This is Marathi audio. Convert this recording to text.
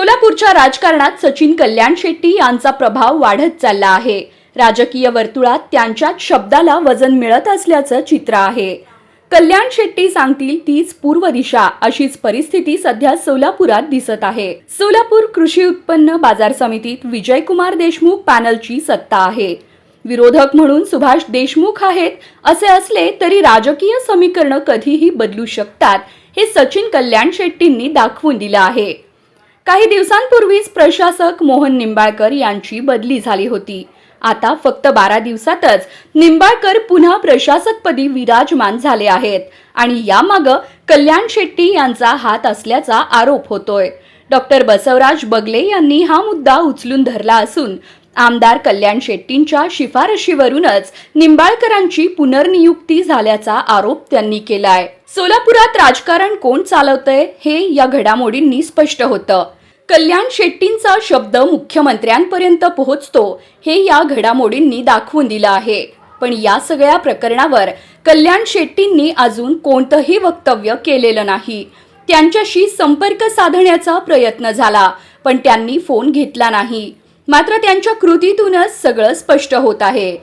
सोलापूरच्या राजकारणात सचिन कल्याण शेट्टी यांचा प्रभाव वाढत चालला आहे. राजकीय वर्तुळात त्यांच्याच शब्दाला वजन मिळत असल्याचं चित्र आहे. कल्याण शेट्टी सांगतील तीच पूर्व दिशा अशीच परिस्थिती सध्या सोलापुरात दिसत आहे. सोलापूर कृषी उत्पन्न बाजार समितीत विजयकुमार देशमुख पॅनलची सत्ता आहे. विरोधक म्हणून सुभाष देशमुख आहेत असे असले तरी राजकीय समीकरणं कधीही बदलू शकतात हे सचिन कल्याण शेट्टींनी दाखवून दिलं आहे. काही दिवसांपूर्वीच प्रशासक मोहन निंबाळकर यांची बदली झाली होती. आता फक्त बारा दिवसातच निंबाळकर पुन्हा प्रशासकपदी विराजमान झाले आहेत आणि यामागं कल्याण शेट्टी यांचा हात असल्याचा आरोप होतोय. डॉक्टर बसवराज बगले यांनी हा मुद्दा उचलून धरला असून आमदार कल्याण शेट्टींच्या शिफारशीवरूनच निंबाळकरांची पुनर्नियुक्ती झाल्याचा आरोप त्यांनी केलाय. सोलापुरात राजकारण कोण चालवतंय हे या घडामोडींनी स्पष्ट होतं. कल्याण शेट्टींचा शब्द मुख्यमंत्र्यांपर्यंत पोहोचतो हे या घडामोडींनी दाखवून दिलं आहे. पण या सगळ्या प्रकरणावर कल्याण शेट्टींनी अजून कोणतंही वक्तव्य केलेलं नाही. त्यांच्याशी संपर्क साधण्याचा प्रयत्न झाला पण त्यांनी फोन घेतला नाही. मात्र त्यांच्या कृतीतूनच सगळं स्पष्ट होत आहे.